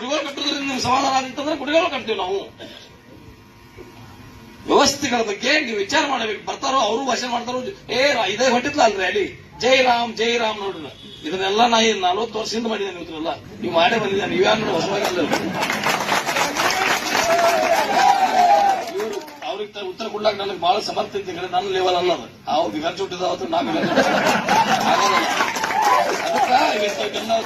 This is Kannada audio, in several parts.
ಕುಡಿಗೋಲು ಕಟ್ಟೋದ್ರಿಂದ ನಿಮ್ಗೆ ಸಮಾಧಾನ ಆದಿತ್ತಂದ್ರೆ ಗುಡಿಗಳು ಕಟ್ತೀವಿ ನಾವು. ವ್ಯವಸ್ಥೆಗಳ ಬಗ್ಗೆ ನೀವು ವಿಚಾರ ಮಾಡಬೇಕು. ಬರ್ತಾರೋ, ಅವರು ಭಾಷಣ ಮಾಡ್ತಾರೋ, ಏ ಇದೇ ಹೊಟ್ಟಿತ್ಲ ಅಲ್ರಿ ಅಲ್ಲಿ? ಜೈ ರಾಮ್ ಜೈ ರಾಮ್ ನೋಡ್ರಿ ಇದನ್ನೆಲ್ಲ ನಾ ಈ ನಲ್ವತ್ತು ವರ್ಷದಿಂದ ಮಾಡಿದ್ದೇನೆ ಇವತ್ತಲ್ಲ ನೀವು ಮಾಡೇ ಬಂದಿದ್ದೇನೆ ನೀವು ಯಾರು ಇವರು ಅವ್ರಿಗೆ ಉತ್ತರ ಕೊಡ್ಲಾಕ ನನಗೆ ಬಹಳ ಸಮರ್ಥ ಇದ್ದ ನನ್ನ ಲೆವೆಲ್ ಅಲ್ಲ ಅದು ಅವ್ರು ಬಿಗರ್ ಹುಟ್ಟಿದ ಅವತ್ತು ನಾ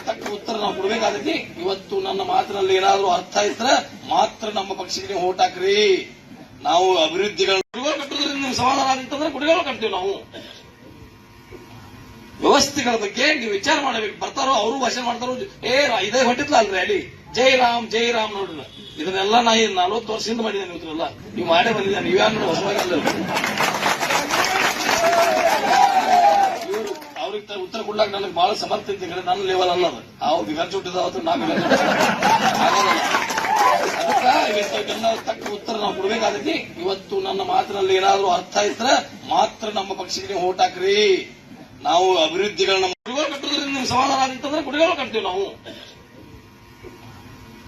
ತಕ್ಕ ಉತ್ತರ ನಾವು ಕೊಡಬೇಕಾದಕ್ಕೆ ಇವತ್ತು ನನ್ನ ಮಾತಿನಲ್ಲಿ ಏನಾದರೂ ಅರ್ಥ ಇದ್ರೆ ಮಾತ್ರ ನಮ್ಮ ಪಕ್ಷಕ್ಕೆ ನೀವು ಓಟ್ ಹಾಕ್ರಿ. ನಾವು ಅಭಿವೃದ್ಧಿಗಳು ಕುಡಿಗೋಲು ಕಟ್ಟೋದ್ರಿಂದ ನಿಮ್ಗೆ ಸಮಾಧಾನ ಆಗಿತ್ತಂದ್ರೆ ಗುಡಿಗಳು ಕಟ್ತೀವಿ ನಾವು. ವ್ಯವಸ್ಥೆಗಳ ಬಗ್ಗೆ ನೀವು ವಿಚಾರ ಮಾಡಬೇಕು. ಬರ್ತಾರೋ ಅವರು ಭಾಷಣ ಮಾಡ್ತಾರೋ ಏ ಇದೇ ಹೊಟ್ಟಿತ್ಲ ಅಲ್ರಿ ಅಲ್ಲಿ. ಜೈ ರಾಮ್ ಜೈ ರಾಮ್ ನೋಡ್ರಿ. ಇದನ್ನೆಲ್ಲ ನಾ ನಲ್ವತ್ತು ವರ್ಷದಿಂದ ಮಾಡಿದ್ದೇನೆ ಇವತ್ತಲ್ಲ ನೀವು ಮಾಡೇ ಬಂದಿದ್ದೇನೆ ನೀವ್ಯಾರು ಹೊಸವಾಗಿಲ್ಲ ಇವರು ಅವ್ರಿಗೆ ಉತ್ತರ ಕೊಡ್ಲಾಕ್ ನನಗೆ ಬಹಳ ಸಮರ್ಥ ಇತ್ತು ಕಡೆ ನನ್ನ ಲೆವೆಲ್ ಅಲ್ಲ ಅದು ಅವ್ರು ಬಿಗರ್ ಹುಟ್ಟಿದ ಅವತ್ತು ನಾ ಇವತ್ತೆಲ್ಲ ತಕ್ಕ ಉತ್ತರ ನಾವು ಕೊಡ್ಬೇಕಾದಕ್ಕೆ ಇವತ್ತು ನನ್ನ ಮಾತಿನಲ್ಲಿ ಏನಾದ್ರೂ ಅರ್ಥ ಇದ್ರೆ ಮಾತ್ರ ನಮ್ಮ ಪಕ್ಷಕ್ಕೆ ನೀವು ಓಟ್ ಹಾಕ್ರಿ. ನಾವು ಅಭಿವೃದ್ಧಿಗಳನ್ನ ಕುಡಿಗೋಲು ಕಟ್ಟೋದ್ರಿಂದ ನಿಮ್ಗೆ ಸಮಾಧಾನ ಆಗಿತ್ತಂದ್ರೆ ಕುಡಿಗೋಲು ಕಟ್ತೀವಿ ನಾವು.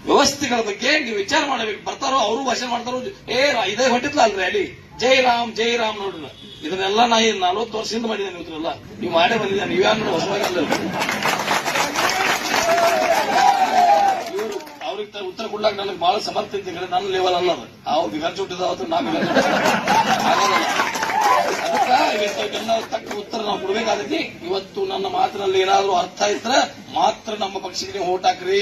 ವ್ಯವಸ್ಥೆಗಳ ಬಗ್ಗೆ ನೀವು ವಿಚಾರ ಮಾಡಬೇಕು. ಬರ್ತಾರೋ, ಅವರು ಭಾಷಣ ಮಾಡ್ತಾರೋ, ಏ ಇದೇ ಹೊಟ್ಟಿತ್ಲ ಅಲ್ರಿ ಅಲ್ಲಿ. ಜೈ ರಾಮ್ ಜೈ ರಾಮ್ ನೋಡ್ರಿ. ಇದನ್ನೆಲ್ಲ ನಾ ನಲ್ವತ್ತು ವರ್ಷದಿಂದ ಮಾಡಿದ್ದೇನೆ ಇವತ್ತಲ್ಲ. ನೀವು ಮಾಡೇ ಬಂದಿದ್ದೇನೆ ನೀವ್ಯಾರು ಹೊಸವಾಗಿ ಇವರು ಅವ್ರಿಗೆ ಉತ್ತರ ಕೊಡ್ಲಾಕ ನನಗೆ ಬಹಳ ಸಮರ್ಥ ಕಡೆ ನನ್ನ ಲೆವೆಲ್ ಅಲ್ಲ ಅದು. ಅವ್ರು ಬಿಗರ್ಜ್ ಹುಟ್ಟಿದ ಅವತ್ತು ನಾ ಬಿಗಾರ್ ಆಗಲ್ಲ ತಕ್ಕ ಉತ್ತರ ನಾವು ಕೊಡ್ಬೇಕಾದಕ್ಕೆ ಇವತ್ತು ನನ್ನ ಮಾತಿನಲ್ಲಿ ಏನಾದ್ರೂ ಅರ್ಥ ಇದ್ರೆ ಮಾತ್ರ ನಮ್ಮ ಪಕ್ಷಕ್ಕೆ ನೀವು ಓಟ್ ಹಾಕ್ರಿ.